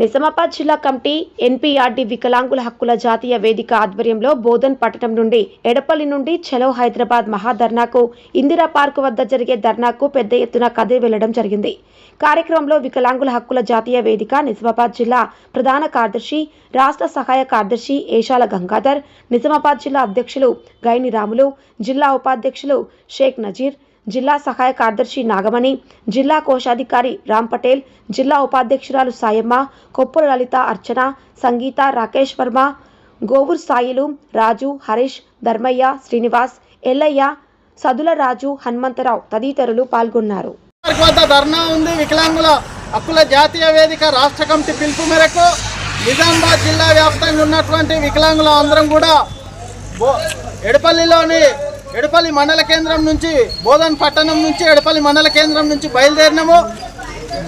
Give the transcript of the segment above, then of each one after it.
నిజామాబాద్ జిల్లా committee NPRD వికలాంగుల హక్కుల జాతీయ వేదిక ఆధ్వర్యంలో బోధన్ పట్టణం నుండి ఎడపల్లి నుండి చలో హైదరాబాద్ మహాధర్నాకు ఇందిరా పార్క్ వద్ద జరిగే ధర్నాకు పెద్ద ఎత్తున కదిలి వెళ్ళడం జరిగింది. కార్యక్రమంలో వికలాంగుల హక్కుల జాతీయ వేదిక నిజామాబాద్ జిల్లా ప్రధాన కార్యదర్శి రాష్ట్ర సహాయ కార్యదర్శి ఏషాల గంగాధర్ నిజామాబాద్ జిల్లా అధ్యక్షులు గైని రాములు జిల్లా ఉపాధ్యక్షులు షేక్ నజీర్ జిల్లా సహాయ కార్యదర్శి నాగమణి జిల్లా కోశాధికారి రామ్ పటేల్ జిల్లా ఉపాధ్యక్షురాలు సాయమ్మ కొప్పుల లలిత అర్చన సంగీత రాకేష్ వర్మ గోవూర్ సాయిలు రాజు హరీష్ ధర్మయ్య శ్రీనివాస్ ఎల్లయ్య సదుల రాజు హనుమంతరావు తదితరులు పాల్గొన్నారు. ధర్నా ఉంది. వికలాంగుల హక్కుల జాతీయ వేదిక రాష్ట్ర కమిటీ పిలుపు మేరకు నిజామాబాద్ జిల్లా వ్యాప్తంగా ఉన్నటువంటి వికలాంగుల అందరం కూడా ఎడపల్లిలోని ఎడపల్లి మండల కేంద్రం నుంచి బోధన్ పట్టణం నుంచి ఎడపల్లి మండల కేంద్రం నుంచి బయలుదేరినాము.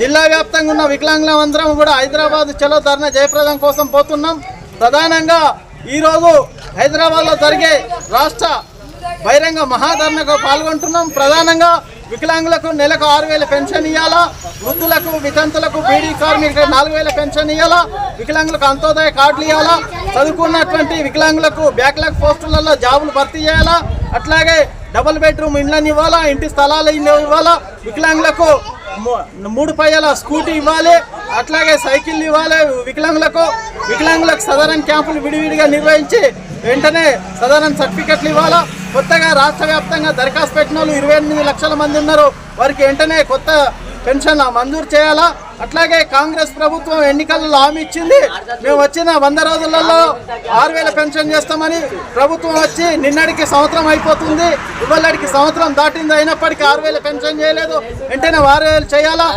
జిల్లా వ్యాప్తంగా ఉన్న వికలాంగులం అందరం కూడా హైదరాబాద్ చలో ధర్నా జయప్రదం కోసం పోతున్నాం. ప్రధానంగా ఈరోజు హైదరాబాద్లో జరిగే రాష్ట్ర బహిరంగ మహాధర్నకు పాల్గొంటున్నాం. ప్రధానంగా వికలాంగులకు నెలకు ఆరు వేల పెన్షన్ ఇవ్వాలా వృద్ధులకు వితంతులకు బీడీ కార్మికులకు నాలుగు వేల పెన్షన్ ఇవ్వాలా వికలాంగులకు అంత్యోదయ కార్డులు ఇవ్వాలా చదువుకున్నటువంటి వికలాంగులకు బ్యాక్లాగ్ పోస్టులలో జాబులు భర్తీ చేయాలా? అట్లాగే డబుల్ బెడ్రూమ్ ఇండ్లను ఇవ్వాలా ఇంటి స్థలాలు ఇవ్వాలా వికలాంగులకు మూడు పయ్యాల స్కూటీ ఇవ్వాలి అట్లాగే సైకిల్ ఇవ్వాలి వికలాంగులకు. వికలాంగులకు సదరన్ క్యాంపులు విడివిడిగా నిర్వహించి వెంటనే సదరన్ సర్టిఫికెట్లు ఇవ్వాలా. కొత్తగా రాష్ట్ర వ్యాప్తంగా దరఖాస్తు పెట్టిన వాళ్ళు ఇరవై ఎనిమిది లక్షల మంది ఉన్నారు. వారికి వెంటనే కొత్త పెన్షన్ మంజూరు చేయాలా? అట్లాగే కాంగ్రెస్ ప్రభుత్వం ఎన్నికలలో హామీ ఇచ్చింది. మేము వచ్చిన వంద రోజులలో ఆరు వేల పెన్షన్ చేస్తామని ప్రభుత్వం వచ్చి నిన్నటికి సంవత్సరం అయిపోతుంది. ఇవాళకి సంవత్సరం దాటింది అయినప్పటికీ ఆరు వేల పెన్షన్ చేయలేదు. వెంటనే ఆరు వేలు చేయాలా?